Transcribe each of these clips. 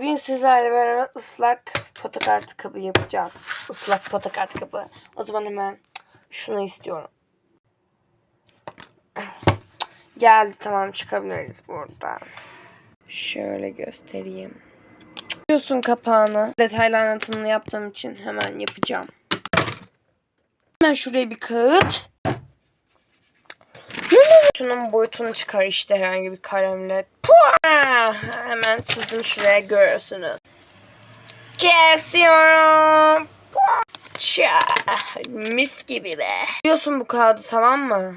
Bugün sizlerle beraber ıslak fotokartı kabı yapacağız. Islak fotokartı kabı. O zaman hemen şunu istiyorum. Geldi tamam çıkabiliriz buradan. Şöyle göstereyim. Biliyorsun kapağını. Detaylı anlatımını yaptığım için hemen yapacağım. Hemen şuraya bir kağıt. Şunun boyutunu çıkar işte herhangi bir kalemle. Puah! Hemen çizdim şuraya görüyorsunuz. Kesiyorum. Puah! Ça! Mis gibi be. Biliyorsun bu kağıdı tamam mı?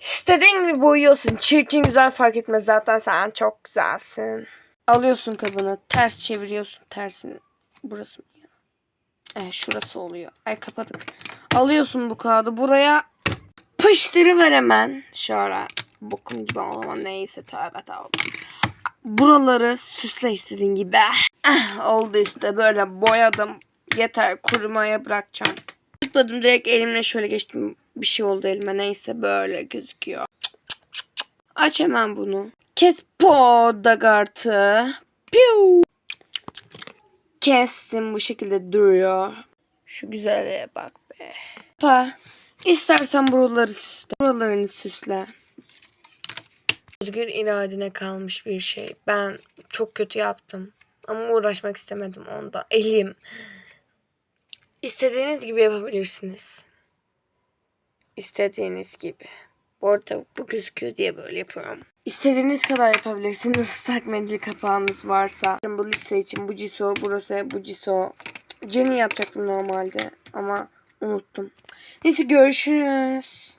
İstediğin gibi boyuyorsun. Çirkin güzel fark etmez. Zaten sen çok güzelsin. Alıyorsun kabını. Ters çeviriyorsun. Tersini. Burası mı? Evet şurası oluyor. Ay kapadık. Alıyorsun bu kağıdı. Buraya pıştırıver hemen. Şöyle bokum gibi ama neyse tövbe tövbe. Buraları süsle istediğin gibi. Ah, oldu işte böyle boyadım. Yeter kurumaya bırakacağım. Tutmadım direkt elimle şöyle geçtim. Bir şey oldu elime neyse böyle gözüküyor. Aç hemen bunu. Kes podagartı. Piu. Kestim bu şekilde duruyor. Şu güzelliğe bak be. Pa. İstersen buraları süsle. Buralarını süsle. Özgür iradine kalmış bir şey. Ben çok kötü yaptım. Ama uğraşmak istemedim onda. Elim. İstediğiniz gibi yapabilirsiniz. İstediğiniz gibi. Bu arada bu gözüküyor diye böyle yapıyorum. İstediğiniz kadar yapabilirsiniz. Islak mendil kapağınız varsa. Bu lise için bu ciso, burası bu ciso. Jenny yapacaktım normalde ama unuttum. Neyse görüşürüz.